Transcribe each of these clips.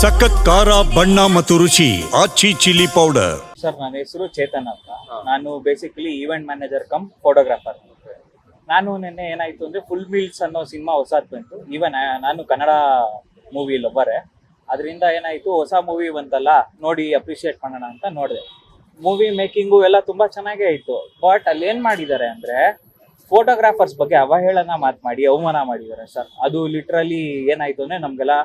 ಸಖತ್ ಖಾರ, ಬಣ್ಣ ಮತ್ತು ರುಚಿ, ಆಚಿ ಚಿಲ್ಲಿ ಪೌಡರ್. ಸರ್, ನನ್ನ ಹೆಸರು ಚೇತನ್ ಅಂತ. ನಾನು basically event manager cum photographer ನಾನು ನಿನ್ನೆ ಏನಾಯ್ತು ಅಂದ್ರೆ ಫುಲ್ ಮೀಲ್ಸ್ ಅನ್ನೋ ಸಿನಿಮಾ ಹೊಸದ್ ಬಂತು. ಈವನ್ ನಾನು ಕನ್ನಡ ಮೂವಿ ಒಬ್ಬರೇ ಅದರಿಂದ ಏನಾಯ್ತು, ಹೊಸ ಮೂವಿ ಬಂತಲ್ಲ, ನೋಡಿ ಅಪ್ರಿಷಿಯೇಟ್ ಮಾಡೋಣ ಅಂತ ನೋಡಿದೆ. ಮೂವಿ ಮೇಕಿಂಗು ಎಲ್ಲ ತುಂಬಾ ಚೆನ್ನಾಗೇ ಇತ್ತು. ಬಟ್ ಅಲ್ಲಿ ಏನ್ ಮಾಡಿದ್ದಾರೆ ಅಂದ್ರೆ ಫೋಟೋಗ್ರಾಫರ್ಸ್ ಬಗ್ಗೆ ಅವಹೇಳನ ಮಾತು ಮಾಡಿ, ಅವಮಾನ ಮಾಡಿದ್ದಾರೆ ಸರ್. ಅದು ಲಿಟ್ರಲಿ ಏನಾಯ್ತು ಅಂದ್ರೆ ನಮ್ಗೆಲ್ಲ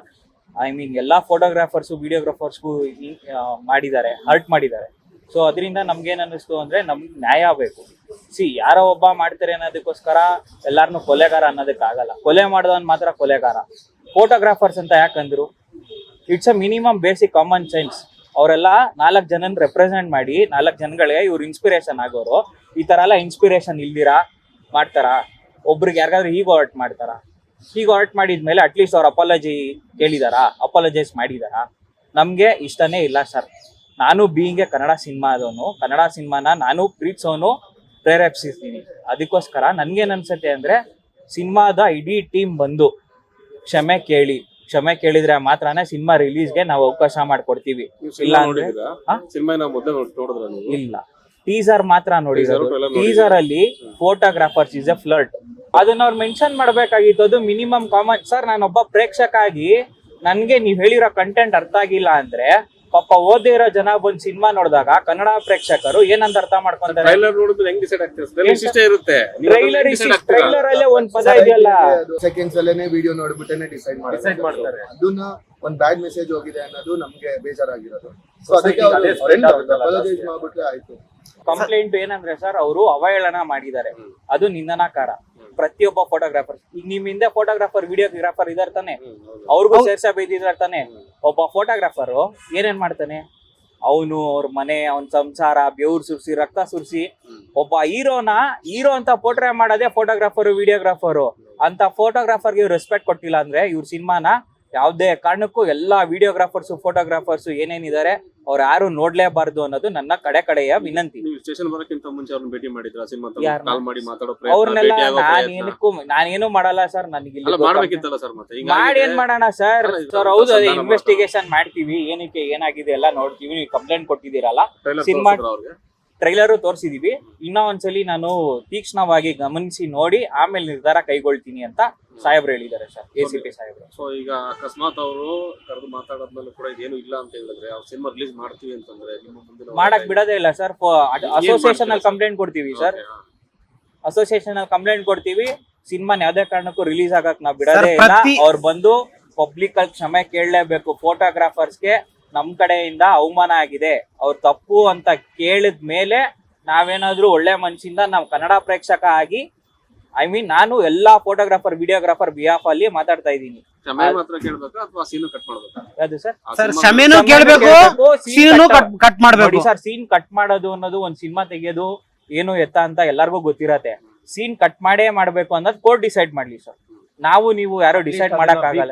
ಐ ಮೀನ್ ಎಲ್ಲಾ ಫೋಟೋಗ್ರಾಫರ್ಸು ವಿಡಿಯೋಗ್ರಾಫರ್ಸ್ಗೂ ಮಾಡಿದ್ದಾರೆ ಹರ್ಟ್ ಮಾಡಿದ್ದಾರೆ. ಸೊ ಅದರಿಂದ ನಮ್ಗೇನ್ ಅನಿಸ್ತು ಅಂದ್ರೆ ನಮ್ಗೆ ನ್ಯಾಯ ಬೇಕು. ಸಿ ಯಾರೋ ಒಬ್ಬ ಮಾಡ್ತಾರೆ ಅನ್ನೋದಕ್ಕೋಸ್ಕರ ಎಲ್ಲಾರನು ಕೊಲೆಗಾರ ಅನ್ನೋದಕ್ಕಾಗಲ್ಲ. ಕೊಲೆ ಮಾಡಿದವನ್ ಮಾತ್ರ ಕೊಲೆಗಾರ. ಫೋಟೋಗ್ರಾಫರ್ಸ್ ಅಂತ ಯಾಕಂದ್ರು it's a minimum basic common sense ಅವರೆಲ್ಲ ನಾಲ್ಕು ಜನನ್ ರೆಪ್ರೆಸೆಂಟ್ ಮಾಡಿ, ನಾಲ್ಕು ಜನಗಳಿಗೆ ಇವ್ರು ಇನ್ಸ್ಪಿರೇಷನ್ ಆಗೋರು. ಈ ತರ ಎಲ್ಲ ಇನ್ಸ್ಪಿರೇಷನ್ ಇಲ್ದಿರಾ? ಮಾಡ್ತಾರಾ? ಒಬ್ರಿಗೆ ಯಾರಿಗಾದ್ರೂ ಹೀಗೆ ಹೊರಟ್ ಮಾಡ್ತಾರಾ? ಹೀಗೆ ಹೊರಟ್ ಮಾಡಿದ್ಮೇಲೆ ಅಟ್ಲೀಸ್ಟ್ ಅವ್ರು ಅಪಾಲಜಿ ಕೇಳಿದಾರಾ? ಅಪಾಲಜೈಸ್ ಮಾಡಿದಾರಾ? ನಮ್ಗೆ ಇಷ್ಟನೇ ಇಲ್ಲ ಸರ್ ನಾನು ಬೀಯಿಂಗೆ ಕನ್ನಡ ಸಿನಿಮಾ ಅದವನು ಕನ್ನಡ ಸಿನಿಮಾನ ನಾನು ಪ್ರೀತಿಸೋನು ಪ್ರೇರೇಪಿಸಿರ್ತೀನಿ ಅದಕ್ಕೋಸ್ಕರ ನನ್ಗೇನ್ ಅನ್ಸುತ್ತೆ ಅಂದ್ರೆ ಸಿನಿಮಾದ ಇಡೀ ಟೀಮ್ ಬಂದು ಕ್ಷಮೆ ಕೇಳಿ. ಕ್ಷಮೆ ಕೇಳಿದ್ರೆ ಮಾತ್ರನೇ ಸಿನಿಮಾ ರಿಲೀಸ್ಗೆ ನಾವು ಅವಕಾಶ ಮಾಡ್ಕೊಡ್ತೀವಿ. ಇಲ್ಲ ಅಂದ್ರೆ ಇಲ್ಲ. ಟೀಸರ್ ಮಾತ್ರ ನೋಡಿದ್ರು ಟೀಸರ್ ಅಲ್ಲಿ ಫೋಟೋಗ್ರಾಫರ್ಸ್ ಇಸ್ ಎ ಫ್ಲರ್ಟ್ ಅದನ್ನ ಅವ್ರು ಮೆನ್ಷನ್ ಮಾಡ್ಬೇಕಾಗಿತ್ತು. ಅದು ಮಿನಿಮಮ್ ಕಾಮನ್ ಸರ್ ನಾನೊಬ್ಬ ಪ್ರೇಕ್ಷಕ ಆಗಿ ನನ್ಗೆ ನೀವ್ ಹೇಳಿರೋ ಕಂಟೆಂಟ್ ಅರ್ಥ ಆಗಿಲ್ಲ ಅಂದ್ರೆ ಪಾಪ ಓದೇ ಇರೋ ಜನ ಬಂದ್ ಸಿನಿಮಾ ನೋಡಿದಾಗ ಕನ್ನಡ ಪ್ರೇಕ್ಷಕರು ಏನಂತ ಅರ್ಥ ಮಾಡ್ಕೊಂತಾರೆ? ಟ್ರೈಲರ್ ನೋಡಿದ್ರೆ ಹೆಂಗ್ ಡಿಸೈಡ್ ಆಗ್ತೀರಾ? ಸ್ಪೆಲ್ಲಿಂಗ್ ಇರುತ್ತೆ. ಟ್ರೈಲರ್ ಅದನ್ನ decide ಆಗ್ತೀರಾ? ಟ್ರೈಲರ್ ಅಲ್ಲೇ ಒಂದ್ ಪದ ಇದೆಯಲ್ಲ? ಸೆಕೆಂಡ್ಸ್ ಅಲ್ಲೇನೆ ವಿಡಿಯೋ ನೋಡ್ಬಿಟ್ಟೇನೆ ಡಿಸೈಡ್ ಮಾಡ್ತಾರೆ. ಅದನ್ನ ಒಂದ್ ಬ್ಯಾಡ್ ಮೆಸೇಜ್ ಹೋಗಿದೆ ಅನ್ನೋದು ನಮ್ಗೆ ಬೇಜಾರಾಗಿರೋದು. ಸೊ ಅದಕ್ಕೆ. ಮಾಡ್ಬಿಟ್ರೆ ಆಯ್ತು. ಕಂಪ್ಲೇಂಟ್ ಏನಂದ್ರೆ ಸರ್ ಅವರು ಅವಹೇಳನ ಮಾಡಿದ್ದಾರೆ. ಅದು ನಿಂದನಾಕಾರ. ಪ್ರತಿಯೊಬ್ಬ ಫೋಟೋಗ್ರಾಫರ್ ಈಗ ನಿಮ್ ಹಿಂದೆ ಫೋಟೋಗ್ರಾಫರ್ ವಿಡಿಯೋಗ್ರಾಫರ್ ಇದಾರ ತಾನೆ. ಅವ್ರಿಗೂ ಸೇರ್ಸ ಬೈದಿದಾರ ತಾನೆ. ಒಬ್ಬ ಫೋಟೋಗ್ರಾಫರ್ ಏನೇನ್ ಮಾಡ್ತಾನೆ? ಅವನು ಅವ್ರ ಮನೆ ಅವನ್ ಸಂಸಾರ ಬೆವ್ರು ಸುರ್ಸಿ ರಕ್ತ ಸುರ್ಸಿ. ಒಬ್ಬ ಹೀರೋನ ಹೀರೋ ಅಂತ ಪೋಟ್ರೆ ಮಾಡೋದೇ ಫೋಟೋಗ್ರಾಫರ್ ವಿಡಿಯೋಗ್ರಾಫರು ಅಂತ ಫೋಟೋಗ್ರಾಫರ್ಗೆ ರೆಸ್ಪೆಕ್ಟ್ ಕೊಟ್ಟಿಲ್ಲ ಅಂದ್ರೆ ಇವ್ರ ಸಿನಿಮಾನ ಯಾವ್ದೇ ಕಾರಣಕ್ಕೂ ಎಲ್ಲಾ ವಿಡಿಯೋಗ್ರಾಫರ್ಸ್ ಫೋಟೋಗ್ರಾಫರ್ಸ್ ಏನೇನಿದ್ದಾರೆ ಅವ್ರು ಯಾರು ನೋಡ್ಲೇಬಾರ್ದು ಅನ್ನೋದು ನನ್ನ ಕಡೆ ಕಡೆಯ ವಿನಂತಿ. ಸ್ಟೇಷನ್ ಬರೋಕ್ಕಿಂತ ಮುಂಚೆ ಅವ್ರನ್ನ ಭೇಟಿ ಮಾಡಿದ್ರ? ಕಾಲ್ ಮಾಡಿ ಮಾತಾಡೋ ಅವ್ರನ್ನೆಲ್ಲ ನಾನೇನಕ್ಕೂ ನಾನೇನು ಮಾಡಲ್ಲ ಸರ್ ನನಗೆ ಅಲ್ಲ ಮಾಡ್ಬೇಕಿತ್ತಲ್ಲ ಸರ್ ಮತ್ತೆ? ಈಗ ಮಾಡಿ ಏನ್ ಮಾಡೋಣ ಸರ್? ಸರ್ ಹೌದು ಇನ್ವೆಸ್ಟಿಗೇಷನ್ ಮಾಡ್ತೀವಿ ಏನಕ್ಕೆ ಏನಾಗಿದೆ ಎಲ್ಲ ನೋಡ್ತೀವಿ ನೀವು ಕಂಪ್ಲೇಂಟ್ ಕೊಟ್ಟಿದ್ದೀರಲ್ಲ. ಸಿನಿಮಾ ಅವ್ರಿಗೆ. ಟ್ರೈಲರು ತೋರಿಸಿದೀವಿ. ಇನ್ನೂ ಒಂದ್ಸಲಿ ನಾನು ತೀಕ್ಷ್ಣವಾಗಿ ಗಮನಿಸಿ ನೋಡಿ ಆಮೇಲೆ ನಿರ್ಧಾರ ಕೈಗೊಳ್ತೀನಿ ಅಂತ ಸಾಹೇಬ್ರು ಹೇಳಿದ್ದಾರೆ ಸರ್ ಎ ಸಿ ಪಿ ಸಾಹೇಬ್ರು. ಸೊ ಈಗ ಅಕಸ್ಮಾತ್ ಅವರು ಕರೆದು ಮಾತಾಡೋದ್ಮೇಲೆ ಕೂಡ ಇದೇನು ಇಲ್ಲ ಅಂತ ಹೇಳಿದ್ರೆ ಅವ್ರು ಸಿನಿಮಾ ರಿಲೀಸ್ ಮಾಡ್ತೀವಿ ಅಂತಂದ್ರೆ ನಿಮ್ಮ ಮುಂದಿನ ಮಾಡಕ್ ಬಿಡೋದೇ ಇಲ್ಲ ಸರ್ ಅಸೋಸಿಯೇಷನ್ ಅಲ್ಲಿ ಕಂಪ್ಲೇಂಟ್ ಕೊಡ್ತೀವಿ ಸರ್. ಅಸೋಸಿಯೇಷನ್ ಅಲ್ಲಿ ಕಂಪ್ಲೇಂಟ್ ಕೊಡ್ತೀವಿ. ಸಿನಿಮಾನ ಯಾವ್ದೇ ಕಾರಣಕ್ಕೂ ರಿಲೀಸ್ ಆಗಕ್ ನಾವು ಬಿಡೋದೇ ಇಲ್ಲ. ಅವ್ರು ಬಂದು ಪಬ್ಲಿಕ್ ಅಲ್ಲಿ ಕ್ಷಮೆ ಕೇಳಲೇಬೇಕು. ಫೋಟೋಗ್ರಾಫರ್ಸ್ಗೆ ನಮ್ ಕಡೆಯಿಂದ ಅವಮಾನ ಆಗಿದೆ. ಅವ್ರ ತಪ್ಪು ಅಂತ ಕೇಳಿದ ಮೇಲೆ ನಾವೇನಾದ್ರೂ ಒಳ್ಳೆ ಮನಸ್ಸಿಂದ ನಾವು ಕನ್ನಡ ಪ್ರೇಕ್ಷಕ ಆಗಿ ಐ ಮೀನ್ ನಾನು ಎಲ್ಲಾ ಫೋಟೋಗ್ರಾಫರ್ ವಿಡಿಯೋಗ್ರಾಫರ್ ಬಿಹಾಫ್ ಅಲ್ಲಿ ಮಾತಾಡ್ತಾ ಇದ್ದೀನಿ. ಕ್ಷಮೆ ಮಾತ್ರ ಕೇಳ್ಬೇಕಾ ಅಥವಾ ಸೀನು ಕಟ್ ಮಾಡ್ಬೇಕಾ? ಯಾವ್ದು ಸರ್? ಸರ್ ಸಿನಿಮಾ- ಕ್ಷಮೆನೂ ಕ್ಷಮೆನೂ ಕೇಳ್ಬೇಕು. ಕೇಳ್ಬೇಕು, scene scene cut- cut cut sir scene cut ಮಾಡೋದು ಅನ್ನೋದು ಒಂದ್ ಸಿನಿಮಾ ತೆಗೆಯೋದು ಏನು ಎತ್ತ ಅಂತ ಎಲ್ಲರಿಗೂ ಗೊತ್ತಿರತ್ತೆ. ಸೀನ್ ಕಟ್ ಮಾಡೇ ಮಾಡ್ಬೇಕು ಅನ್ನೋದು ಕೋರ್ಟ್ ಡಿಸೈಡ್ ಮಾಡ್ಲಿ ಸರ್. ನಾವು ನೀವು ಯಾರು ಡಿಸೈಡ್ ಮಾಡಕ್ ಆಗಲ್ಲ